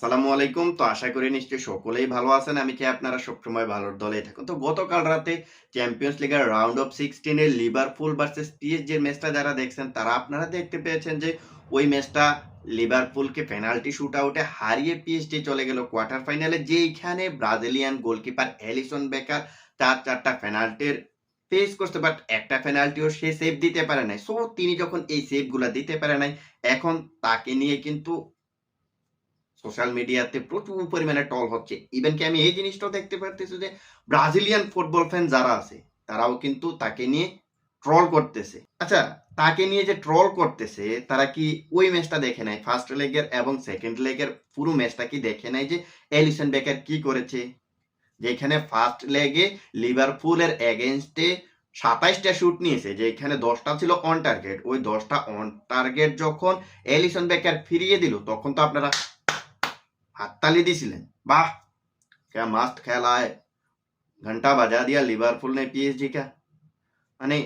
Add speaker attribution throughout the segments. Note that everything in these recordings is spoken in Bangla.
Speaker 1: আসসালামু আলাইকুম। তো আশা করি নিশ্চয়ই সকলেই ভালো আছেন। আমি চাই আপনারা সবসময় ভালোর দলে থাকুন। তো গতকাল রাতে চ্যাম্পিয়ন্স লিগের রাউন্ড অফ সিক্সটিনের লিভারপুল ভার্সেস পিএসজি এর ম্যাচটা যারা দেখছেন, তারা আপনারা দেখতে পেয়েছেন যে ওই ম্যাচটা লিভারপুলকে পেনাল্টি শুট আউটে হারিয়ে পিএসজি চলে গেল কোয়ার্টার ফাইনালে যেইখানে ব্রাজিলিয়ান গোলকিপার অ্যালিসন বেকার চার চারটা পেনাল্টির ফেস করতে বাট একটা পেনাল্টিও সে সেভ দিতে পারে নাই। সো তিনি যখন এই সেভগুলো দিতে পারে নাই, এখন তাকে নিয়ে কিন্তু সোশ্যাল মিডিয়াতে প্রচুর পরিমাণে টল হচ্ছে। ইভেন কি আমি এই জিনিসটাও দেখতে পারতেছি যে ব্রাজিলিয়ান ফুটবল ফ্যান যারা আছে, তারাও কিন্তু তাকে নিয়ে ট্রল করতেছে। আচ্ছা তাকে নিয়ে যে ট্রল করতেছে, তারা কি ওই ম্যাচটা দেখে নাই? ফার্স্ট লেগের এবং সেকেন্ড লেগের পুরো ম্যাচটা কি দেখে নাই যে এলিসন বেকার কি করেছে? যেখানে ফার্স্ট লেগে লিভারপুলের এগেনস্টে সাতাইশটা শুট নিয়েছে, যেখানে দশটা ছিল অন টার্গেট ওই দশটা অন টার্গেট যখন এলিসন বেকার ফিরিয়ে দিল, তখন তো আপনারা হাততালি দিছিলেন। বাহ क्या मस्त खेल आए ঘণ্টা বাজা দিয়া লিভারপুল নে পিএসজি কা মানে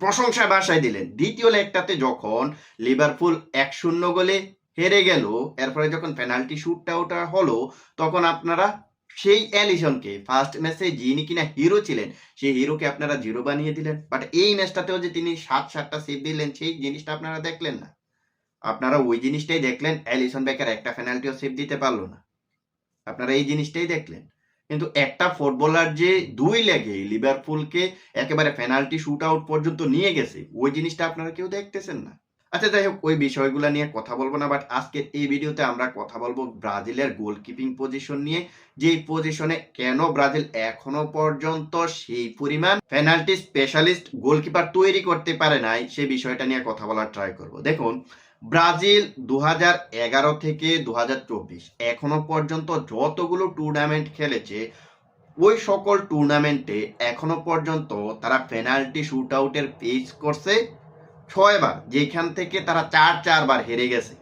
Speaker 1: প্রশংসা ভাষায় দিলেন। দ্বিতীয় লেগটাতে যখন লিভারপুল এক শূন্য গোলে হেরে গেল, এরপরে যখন পেনাল্টি শ্যুটটা ওটা হলো, তখন আপনারা সেই অ্যালিসনকে, ফার্স্ট ম্যাচে যিনি কিনা হিরো ছিলেন, সেই হিরোকে আপনারা জিরো বানিয়ে দিলেন। বাট এই ম্যাচটাতেও যে তিনি সাত সাতটা সেভ দিলেন, সেই জিনিসটা আপনারা দেখলেন না। আপনারা ওই জিনিসটাই দেখলেন, অ্যালিসন বেকার একটা পেনাল্টিও সেভ দিতে পারল না। আপনারা এই জিনিসটাই দেখলেন। কিন্তু একটা ফুটবলার যে দুই লেগে লিভারপুলকে একেবারে পেনাল্টি শুট আউট পর্যন্ত নিয়ে গেছে, ওই জিনিসটা আপনারা কেউ দেখতেছেন না। আচ্ছা যাই হোক, ওই বিষয়গুলো নিয়ে কথা বলব না বাট আজকের এই ভিডিওতে আমরা কথা বলব ব্রাজিলের গোলকিপিং পজিশন নিয়ে, যেই পজিশনে কেন ব্রাজিল এখনও পর্যন্ত সেই পরিমাণ পেনাল্টি স্পেশালিস্ট গোলকিপার তৈরি করতে পারে নাই সেই বিষয়টা নিয়ে কথা বলার ট্রাই করব। দেখুন ব্রাজিল দু হাজার এগারো থেকে দু হাজার চব্বিশ এখনও পর্যন্ত যতগুলো টুর্নামেন্ট খেলেছে, ওই সকল টুর্নামেন্টে এখনও পর্যন্ত তারা পেনাল্টি শুট আউটের পেজ করছে ছয়বার, যেখান থেকে তারা চার চারবার হেরে গেছে।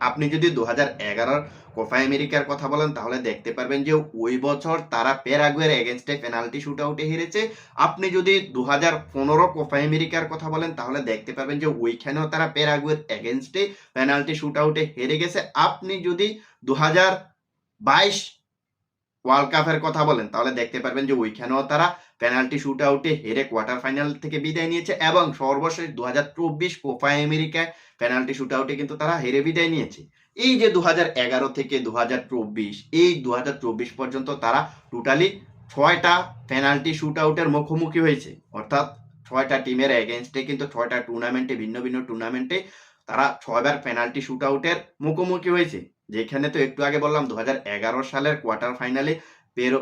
Speaker 1: আপনি যদি দু হাজার এগারোর কোফা আমেরিকার কথা বলেন, তাহলে দেখতে পারবেন যে ওই বছর তারা প্যারাগুয়ের এগেনস্টে পেনাল্টি শুট আউটে হেরেছে। আপনি যদি দু হাজার পনেরো কোফা আমেরিকার কথা বলেন, তাহলে দেখতে পারবেন যে ওইখানেও তারা প্যারাগুয়ের এগেনস্টে পেনাল্টি শুট আউটে হেরে গেছে। আপনি যদি দু হাজার বাইশ ওয়ার্ল্ড কাপের কথা বলেন, তাহলে দেখতে পারবেন যে ওইখানেও তারা পেনাল্টি শুট আউটে হেরে কোয়ার্টার ফাইনাল থেকে বিদায় নিয়েছে এবং সর্বশেষ দু হাজার চব্বিশ কোপা আমেরিকায় পেনাল্টি শুট আউটে কিন্তু তারা হেরে বিদায় নিয়েছে। এই যে দু এগারো থেকে দু হাজার চব্বিশ, এই দুহাজার চব্বিশ পর্যন্ত তারা টোটালি ছয়টা পেনাল্টি শুট আউটের মুখোমুখি হয়েছে। অর্থাৎ ছয়টা টিমের এগেনস্টে কিন্তু ছয়টা টুর্নামেন্টে ভিন্ন ভিন্ন টুর্নামেন্টে তারা ছয়বার পেনাল্টি শুট আউটের মুখোমুখি হয়েছে। যেখানে তো একটু আগে বললাম দু হাজার এগারো সালের কোয়ার্টার ফাইনালে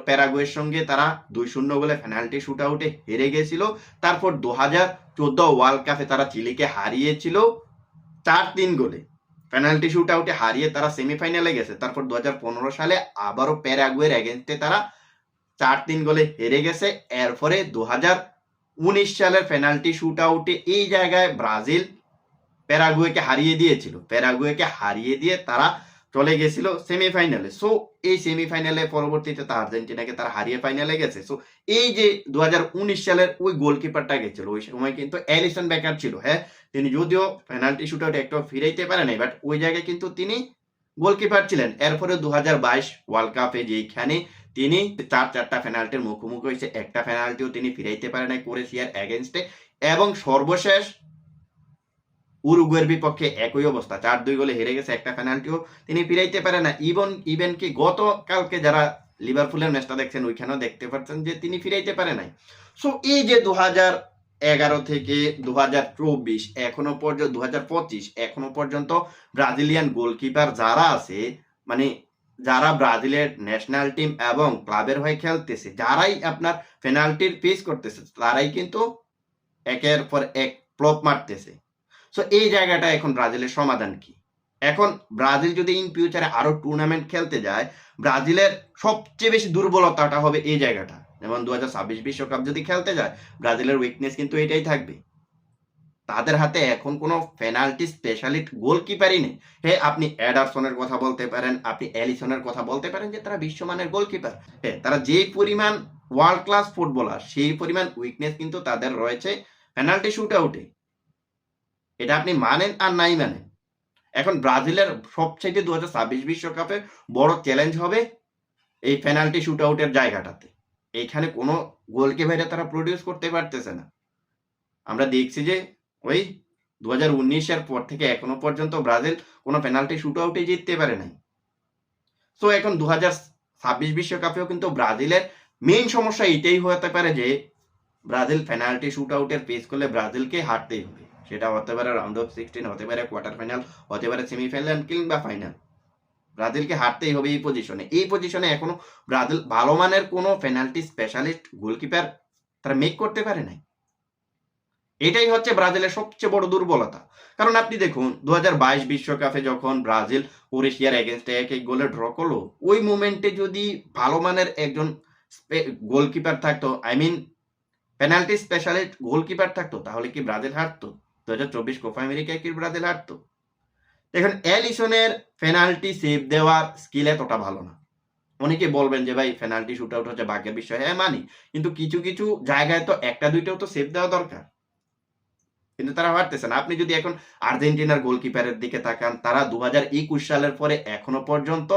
Speaker 1: প্যারাগুয়ের সঙ্গে তারা দুই শূন্য বলে পেনাল্টি শুট আউটে হেরে গেছিল। তারপর দু হাজার চোদ্দ ওয়ার্ল্ড কাপে তারা চিলিকে হারিয়েছিল চার তিন গোলে। পেনাল্টি শুট আউটে হারিয়ে তারা সেমিফাইনালে গেছে। তারপর দু হাজার পনেরো সালে আবারও প্যারাগুয়ের এগেনস্টে তারা চার তিন গোলে হেরে গেছে। এরপরে দু হাজার উনিশ সালের পেনাল্টি শুট আউটে এই জায়গায় ব্রাজিল প্যারাগুয়েকে হারিয়ে দিয়েছিল। প্যারাগুয়েকে হারিয়ে দিয়ে তারা চলে গেছিল সেমিফাইনালে সো এই সেমিফাইনালে পরবর্তীতে তা আর্জেন্টিনাকে তার হারিয়ে ফাইনালে গেছে। সো এই যে দু হাজার উনিশ সালের ওই গোলকিপারটা গেছিল, ওই সময় কিন্তু অ্যালিসন বেকার ছিল হ্যাঁ? তিনি যদিও পেনাল্টি শুট আউট একটু ফিরাইতে পারে নাই বাট ওই জায়গায় কিন্তু তিনি গোলকিপার ছিলেন। এরপরে দু হাজার বাইশ ওয়ার্ল্ড কাপে যেখানে তিনি চার চারটা পেনাল্টির মুখোমুখি হয়েছে। একটা পেনাল্টিও তিনি ফিরাইতে পারে নাই করেছি ক্রোয়েশিয়ার এগেনস্টে এবং সর্বশেষ উরুগুয়ের বিপক্ষে একই অবস্থা। চার দুই গোলে হেরে গেছে একটা পেনাল্টিও। তিনি ফিরাইতে পারে না। ইভন ইভেন কি গতকালকে যারা লিভারপুলের ম্যাচটা দেখছেন, ওইখানেও দেখতে পাচ্ছেন যে তিনি ফিরাইতে পারে নাই। সো এই যে দু এগারো থেকে দু চব্বিশ, এখনও পর্যন্ত দু পঁচিশ, এখনও পর্যন্ত ব্রাজিলিয়ান গোলকিপার যারা আছে মানে যারা ব্রাজিলের ন্যাশনাল টিম এবং ক্লাবের হয়ে খেলতেছে, যারাই আপনার পেনাল্টির পেস করতেছে, তারাই কিন্তু একের পর এক প্লপ মারতেছে। সো এই জায়গাটা এখন ব্রাজিলের সমাধান কি? এখন ব্রাজিল যদি ইন ফিউচারে আরও টুর্নামেন্ট খেলতে যায়, ব্রাজিলের সবচেয়ে বেশি দুর্বলতাটা হবে এই জায়গাটা। যেমন দু হাজার ছাব্বিশ বিশ্বকাপ যদি খেলতে যায়, ব্রাজিলের উইকনেস কিন্তু এটাই থাকবে। তাদের হাতে এখন কোনো পেনাল্টি স্পেশালিস্ট গোলকিপারই নেই। হে, আপনি অ্যাডারসনের কথা বলতে পারেন, আপনি অ্যালিসনের কথা বলতে পারেন যে তারা বিশ্বমানের গোলকিপার হ্যাঁ তারা যেই পরিমাণ ওয়ার্ল্ড ক্লাস ফুটবলার সেই পরিমাণ উইকনেস কিন্তু তাদের রয়েছে পেনাল্টি শুট আউটে এটা আপনি মানেন আর নাই মানেন। এখন ব্রাজিলের সবচাইতে দু হাজার ছাব্বিশ বিশ্বকাপে বড় চ্যালেঞ্জ হবে এই পেনাল্টি শুট আউটের জায়গাটাতে। এইখানে কোনো গোলকিপারে তারা প্রডিউস করতে পারতেছে না। আমরা দেখছি যে ওই দু হাজার উনিশের পর থেকে এখনও পর্যন্ত ব্রাজিল কোনো পেনাল্টি শুট আউটে জিততে পারে নাই। সো এখন দু হাজার ছাব্বিশ বিশ্বকাপেও কিন্তু ব্রাজিলের মেইন সমস্যা এটাই হতে পারে যে ব্রাজিল পেনাল্টি শুট আউটের পেস করলে ব্রাজিলকে হারতেই হবে। সেটা হতে পারে রাউন্ড অফ সিক্সটিন হতে পারে কোয়ার্টার ফাইনাল হতে পারে সেমিফাইনাল কিংবা ফাইনাল ব্রাজিলকে হারতেই হবে এই পজিশনে এই পজিশনে এখনও ব্রাজিল ভালো মানের কোনো পেনাল্টি স্পেশালিস্ট গোলকিপার তারা মেক করতে পারে নাই। এটাই হচ্ছে ব্রাজিলের সবচেয়ে বড় দুর্বলতা। কারণ আপনি দেখুন দু বিশ্বকাপে যখন ব্রাজিল ক্রোয়েশিয়ার এগেনস্টে এক এক গোলে ড্র করল, ওই মুমেন্টে যদি ভালো মানের একজন গোলকিপার থাকতো I mean penalty specialist goalkeeper থাকতো, তাহলে কি ব্রাজিল হারতো? দু হাজার চব্বিশ কোপা আমেরিকায় কি ব্রাজিল হারতো? দেখুন এলিসনের পেনাল্টি সেভ দেওয়ার স্কিল এতটা ভালো না। অনেকে বলবেন যে, ভাই, পেনাল্টি শুট আউট হচ্ছে ভাগ্যের বিষয় হ্যাঁ মানি। কিন্তু কিছু কিছু জায়গায় তো একটা, দুইটাও তো সেভ দেওয়া দরকার। কিন্তু তারা পারতেছে না। আপনি যদি এখন আর্জেন্টিনার গোলকিপারের দিকে তাকান, তারা দু হাজার একুশ সালের পরে এখনও পর্যন্ত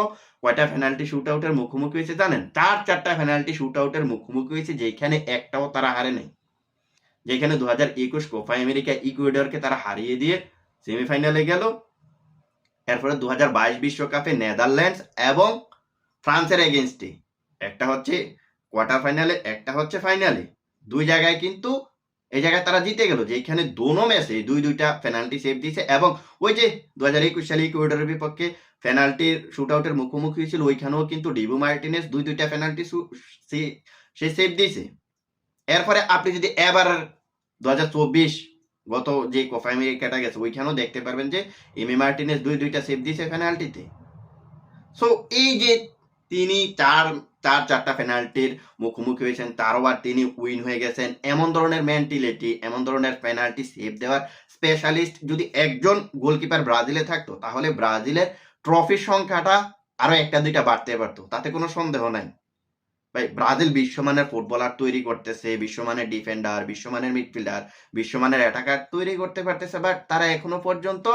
Speaker 1: কয়টা পেনাল্টি শুট আউটের মুখোমুখি হয়েছে জানেন? চার, চারটা পেনাল্টি শুট আউটের মুখোমুখি হয়েছে যেখানে একটাও তারা হারে নেই যেখানে দু হাজার একুশ কোপা আমেরিকা ইকুয়েডরকে তারা হারিয়ে দিয়ে সেমিফাইনালে গেল। এরপরে দু হাজার বাইশ বিশ্বকাপে নেদারল্যান্ডস এবং ফ্রান্সের এগেনস্টে একটা হচ্ছে কোয়ার্টার ফাইনালে, একটা হচ্ছে ফাইনালে। দুই জায়গায় কিন্তু এই জায়গায় তারা জিতে গেল, যেখানে দোনো ম্যাচে দুই দুইটা পেনাল্টি সেভ দিয়েছে এবং ওই যে দু হাজার একুশ সালে ইকুয়েডরের বিপক্ষে পেনাল্টির শুট আউটের মুখোমুখি হয়েছিল, ওইখানেও কিন্তু ডিবু মার্টিনেস দুই দুইটা পেনাল্টি সে সেভ দিয়েছে। এরপরে আপনি যদি এবার দু হাজার চব্বিশ গত যে কোফা আমেরিকাটা গেছে, ওইখানেও দেখতে পারবেন যে এমি মার্টিনেস দুই দুইটা সেভ দিয়েছে পেনাল্টিতে সো এই যে তিনি চার চার চারটা পেনাল্টির মুখোমুখি হয়েছেন, তারও আর তিনি উইন হয়ে গেছেন। এমন ধরনের মেন্টালিটি এমন ধরনের পেনাল্টি সেভ দেওয়ার স্পেশালিস্ট যদি একজন গোলকিপার ব্রাজিলে থাকতো, তাহলে ব্রাজিলের ট্রফির সংখ্যাটা আরও একটা দুইটা বাড়তে পারতো। তাতে কোনো সন্দেহ নাই। ভাই, ব্রাজিল বিশ্বমানের ফুটবলার তৈরি করতেছে, বিশ্বমানের ডিফেন্ডার বিশ্বমানের মিডফিল্ডার বিশ্বমানের অ্যাটাকার তৈরি করতে পারতেছে বাট তারা এখনও পর্যন্ত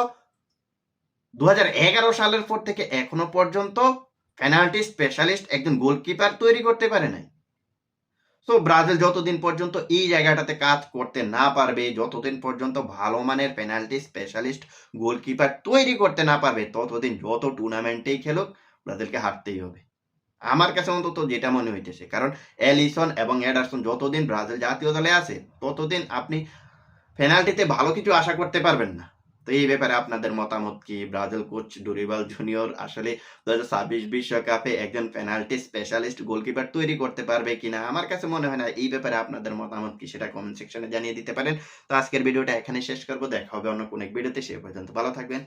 Speaker 1: দু হাজার এগারো সালের পর থেকে এখনও পর্যন্ত পেনাল্টি স্পেশালিস্ট একজন গোলকিপার তৈরি করতে পারে নাই। তো ব্রাজিল যতদিন পর্যন্ত এই জায়গাটাতে কাজ করতে না পারবে, যতদিন পর্যন্ত ভালো মানের পেনাল্টি স্পেশালিস্ট গোলকিপার তৈরি করতে না পারবে, ততদিন যত টুর্নামেন্টেই খেলুক, ব্রাজিলকে হারতেই হবে। আমার কাছে অন্তত যেটা মনে হইতেছে, কারণ এলিসন এবং এডারসন যতদিন ব্রাজিল জাতীয় দলে আছে, ততদিন আপনি পেনাল্টিতে ভালো কিছু আশা করতে পারবেন না। তো এই ব্যাপারে আপনাদের মতামত কি? ব্রাজিল কোচ ডুরিবাল জুনিয়র আসলে দু হাজার ছাব্বিশ বিশ্বকাপে একজন পেনাল্টি স্পেশালিস্ট গোলকিপার তৈরি করতে পারবে কিনা? আমার কাছে মনে হয় না, এই ব্যাপারে আপনাদের মতামত কি সেটা কমেন্ট সেকশনে জানিয়ে দিতে পারেন। তো আজকের ভিডিওটা এখানে শেষ করব, দেখা হবে অন্য কোনো এক ভিডিওতে, সে পর্যন্ত ভালো থাকবেন।